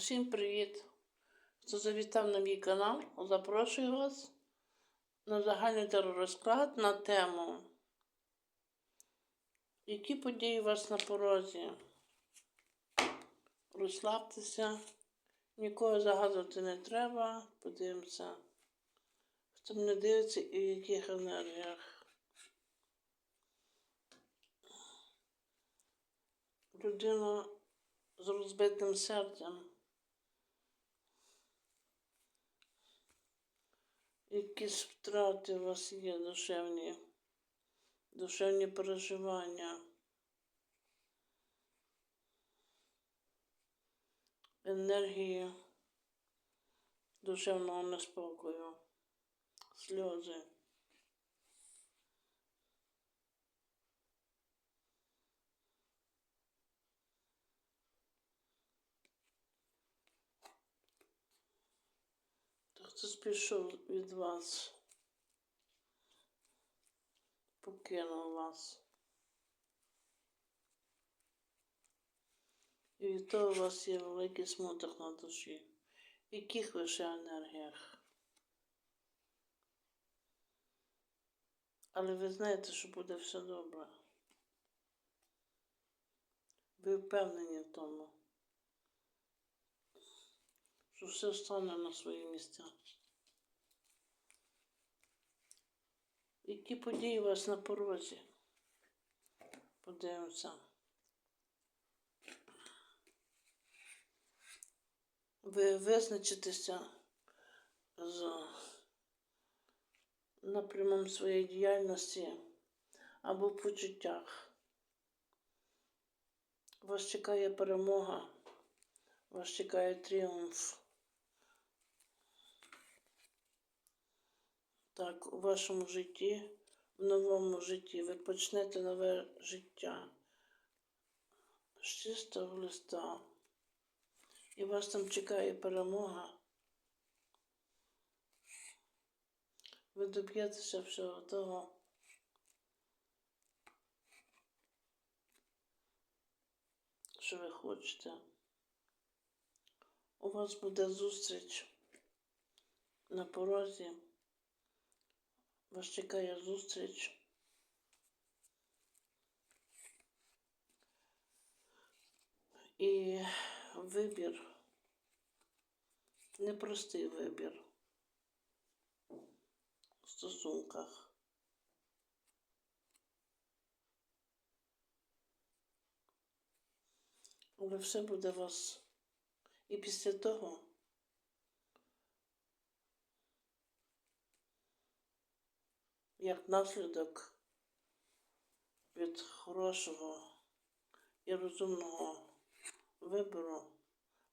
Всім привіт! Хто завітав на мій канал, запрошую вас на загальний теророзклад на тему Які події у вас на порозі? Розслабтеся, нікого загадувати не треба. Подивимося, хто мене дивиться і в яких енергіях. Людина з розбитим серцем. Якісь втрати у вас є душевні, душевні переживання, енергії? Душевного неспокою, сльози. Хтось пішов від вас, покинув вас. І від того у вас є великий смуток на душі. Яких ви енергіях? Але ви знаєте, що буде все добре. Ви впевнені в тому, що все стане на свої місця. Які події у вас на порозі? Подивимося. Ви визначитеся з напрямом своєї діяльності або в почуттях. Вас чекає перемога, вас чекає тріумф. Так, у вашому житті, в новому житті, ви почнете нове життя з чистого листа. І вас там чекає перемога. Ви доб'єтеся всього того. Що ви хочете? У вас буде зустріч на порозі. Вас чекає зустріч. І вибір, непростий вибір в стосунках. Але все буде вас. І після того як наслідок від хорошого і розумного вибору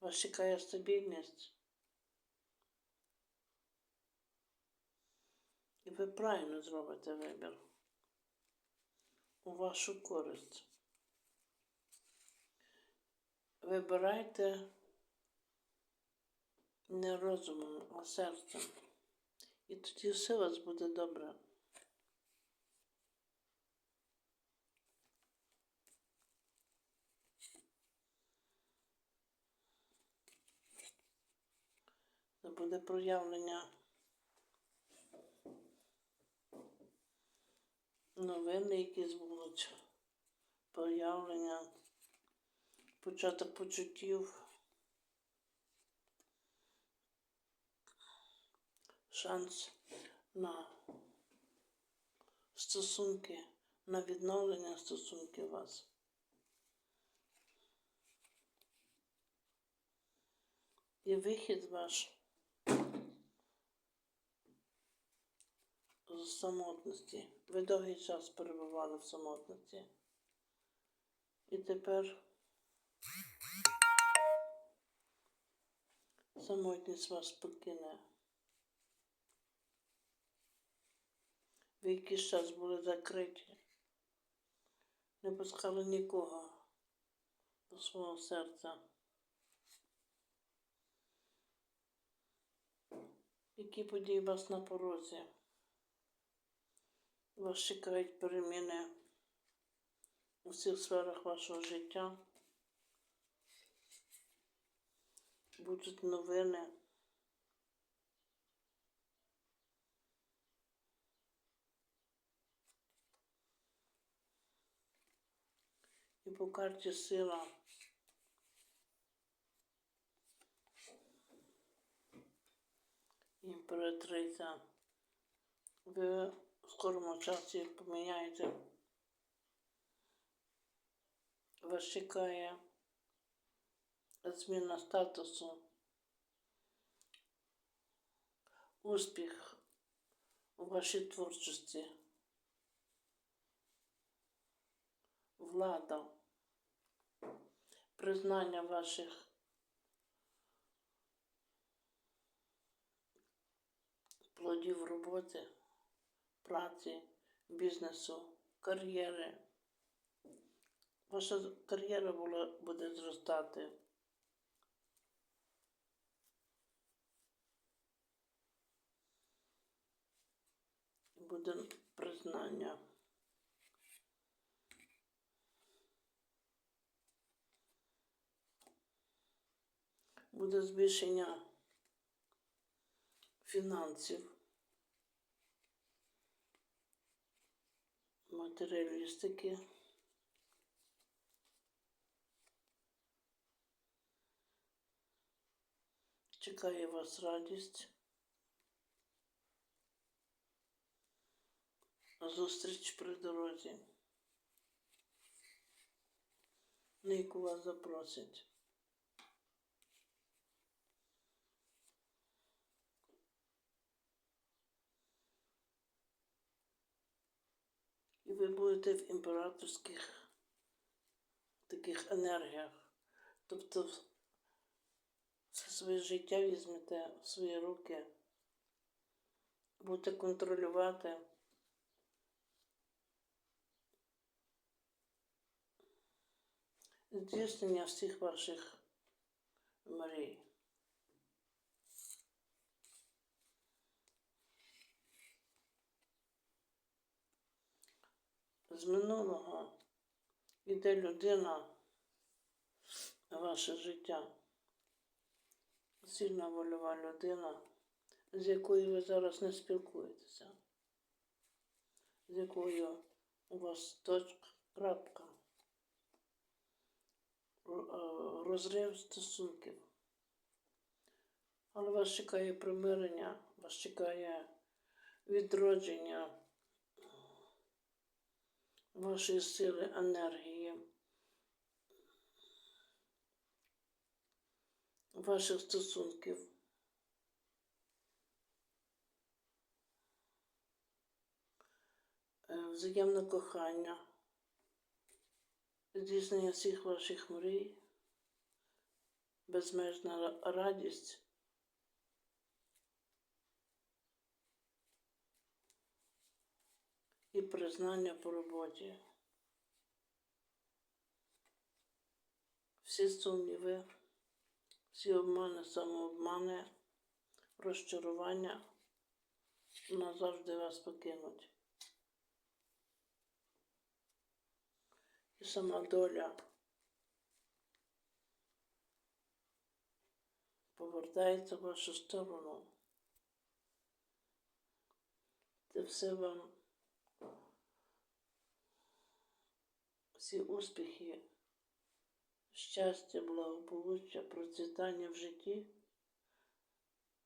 вас чекає стабільність. І ви правильно зробите вибір у вашу користь. Вибирайте не розумом, а серцем. І тоді все у вас буде добре. Буде проявлення новини, якісь будуть, проявлення, початок почуттів, шанс на стосунки, на відновлення стосунків вас. І вихід ваш з самотності. Ви довгий час перебували в самотності. І тепер самотність вас покине. Ви якийсь час були закриті, не пускали нікого до свого серця. Які події вас на порозі? Вас чекають переміни у всіх сферах вашого життя. будуть новини. І по карті сила. Імператриця. Ви скорому часі поміняєте. Вас чекає зміна статусу, успіх у вашій творчості, влада, признання ваших плодів роботи, праці, бізнесу, кар'єри. Ваша кар'єра буде зростати. Буде признання. Буде збільшення фінансів, матеріалістики. Чекає вас радість. Зустріч при дорозі, на яку вас запросять. Ви будете в імператорських таких енергіях. Тобто все своє життя візьмете в свої руки, будете контролювати. здійснення всіх ваших мрій. З минулого йде людина в ваше життя, сильна вольова людина, з якою ви зараз не спілкуєтеся, з якою у вас точка крапка. Е, розрив стосунків. Але вас чекає примирення, вас чекає відродження вашої сили, енергії, ваших стосунків. Е, взаємне кохання здійснення всіх ваших мрій, безмежна радість. І признання по роботі. Всі сумніви, всі обмани, самообмани, розчарування назавжди вас покинуть. і сама доля повертається в вашу сторону. Це все вам всі успіхи, щастя, благополуччя, процвітання в житті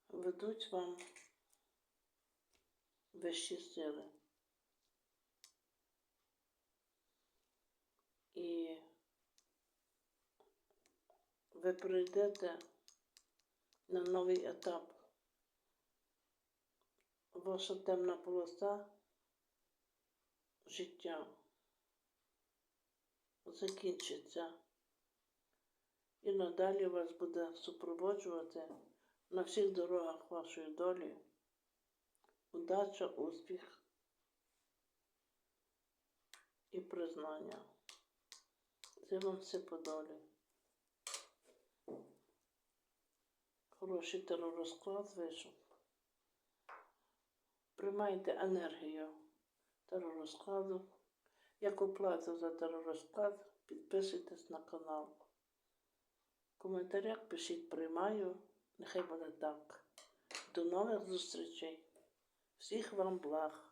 ведуть вам вищі сили. і ви прийдете на новий етап. Ваша темна полоса життя закінчиться. І надалі вас буде супроводжувати на всіх дорогах вашої долі. Удача, успіх і признання. Це вам все по долі. Хороший теророзклад вийшов. Приймайте енергію теророзкладу. Як оплата за теророзклад, підписуйтесь на канал. В коментарях пишіть приймаю. Нехай буде так. До нових зустрічей. Всіх вам благ.